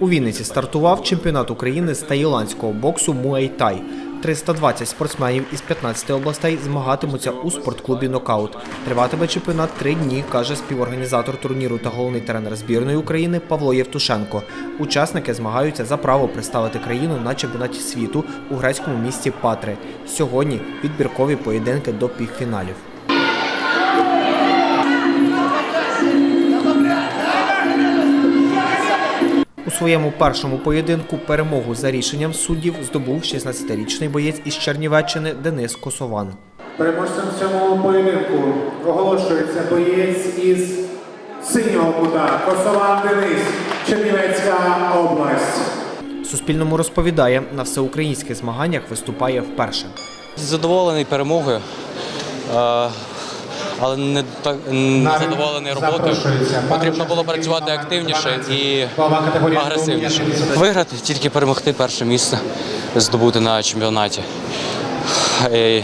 У Вінниці стартував чемпіонат України з таїландського боксу Муay-Тай. 320 спортсменів із 15 областей змагатимуться у спортклубі Нокаут. Триватиме чемпіонат три дні, каже співорганізатор турніру та головний тренер збірної України Павло Євтушенко. Учасники змагаються за право представити країну на чемпіонаті світу у грецькому місті Патри. Сьогодні відбіркові поєдинки до півфіналів. Своєму першому поєдинку перемогу за рішенням суддів здобув 16-річний боєць із Чернівеччини Денис Косован. Переможцем цьому поєдинку оголошується боєць із синього кута Косован Денис, Чернівецька область. Суспільному розповідає, на всеукраїнських змаганнях виступає вперше. Задоволений перемогою, е, але не так не задоволений роботою. Потрібно було працювати активніше і агресивніше. Виграти, тільки перемогти перше місце, здобути на чемпіонаті. І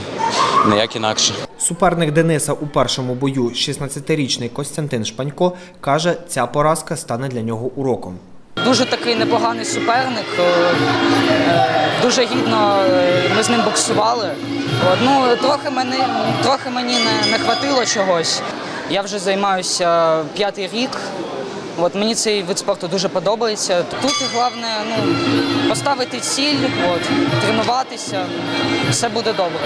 ніяк інакше. Суперник Дениса у першому бою, 16-річний Костянтин Шпанько, каже, ця поразка стане для нього уроком. Дуже такий непоганий суперник. е, е, Дуже гідно е, ми з ним боксували. Ну, трохи, мені, трохи мені не, не хватило чогось. Я вже займаюся п'ятий рік. От, мені цей вид спорту дуже подобається. Тут головне ну, поставити ціль, от, тренуватися, все буде добре.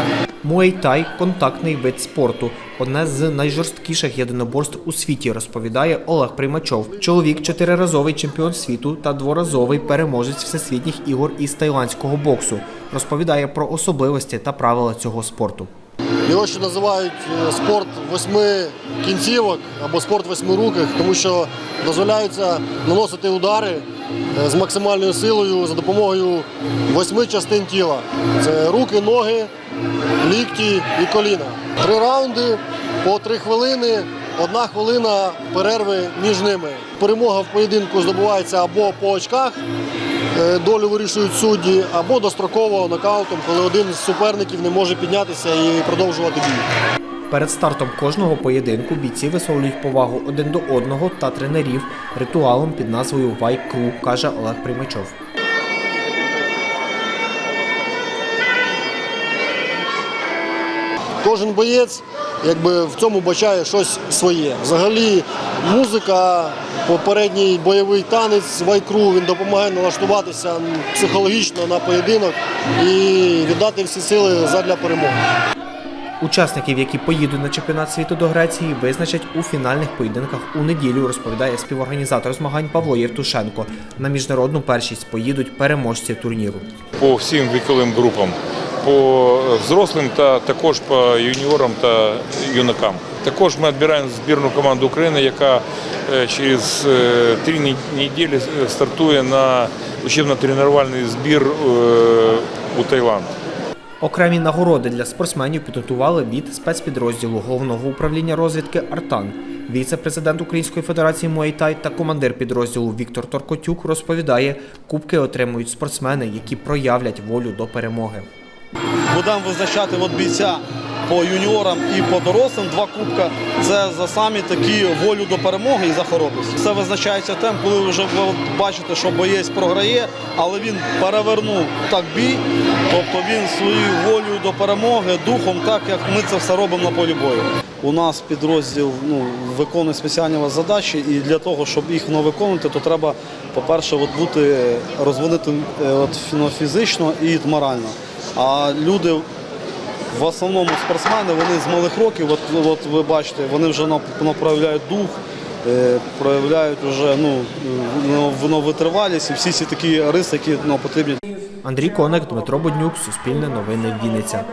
Муей-тай – контактний вид спорту, одне з найжорсткіших єдиноборств у світі, розповідає Олег Примачов. Чоловік чотириразовий чемпіон світу та дворазовий переможець всесвітніх ігор із тайландського боксу. Розповідає про особливості та правила цього спорту. Його ще називають е, спорт восьми кінцівок або спорт восьмируких, тому що дозволяється наносити удари е, з максимальною силою за допомогою восьми частин тіла. Це руки, ноги, лікті і коліна. Три раунди по три хвилини, одна хвилина перерви між ними. Перемога в поєдинку здобувається або по очках, долю вирішують судді, або достроково нокаутом, коли один з суперників не може піднятися і продовжувати бій. Перед стартом кожного поєдинку бійці висловлюють повагу один до одного та тренерів ритуалом під назвою Вайкру, каже Олег Примачов. Кожен боєць якби в цьому бачає щось своє. Взагалі, музика, попередній бойовий танець вайкру він допомагає налаштуватися психологічно на поєдинок і віддати всі сили задля перемоги. Учасників, які поїдуть на чемпіонат світу до Греції, визначать у фінальних поєдинках у неділю, розповідає співорганізатор змагань Павло Євтушенко. На міжнародну першість поїдуть переможці турніру. по всім віковим групам, по взрослим та також по юніорам та юнакам. Також ми відбираємо збірну команду України, яка е, через е, три неділі стартує на учебно-тренувальний збір е, у Таїланд. Окремі нагороди для спортсменів підготували від спецпідрозділу головного управління розвідки Артан. Віце-президент Української Федерації Муайтай та командир підрозділу Віктор Торкотюк розповідає, кубки отримують спортсмени, які проявлять волю до перемоги. Будемо визначати от бійця по юніорам і по дорослим. Два кубка це за самі такі волю до перемоги і за хоробрість. Це визначається тим, коли вже ви бачите, що боєць програє, але він перевернув так бій. Тобто він свою волю до перемоги духом, так як ми це все робимо на полі бою. У нас підрозділ ну, виконує спеціальні задачі, і для того, щоб їх ну, виконувати, то треба, по-перше, бути розвинутим е, от, фізично і морально. А люди в основному спортсмени, вони з малих років, от, от ви бачите, вони вже направляють дух, е, проявляють вже ну, ну, витривалість і всі ці такі риси, які ну, потрібні Андрій Коник, Дмитро Буднюк, Суспільне новини Вінниця.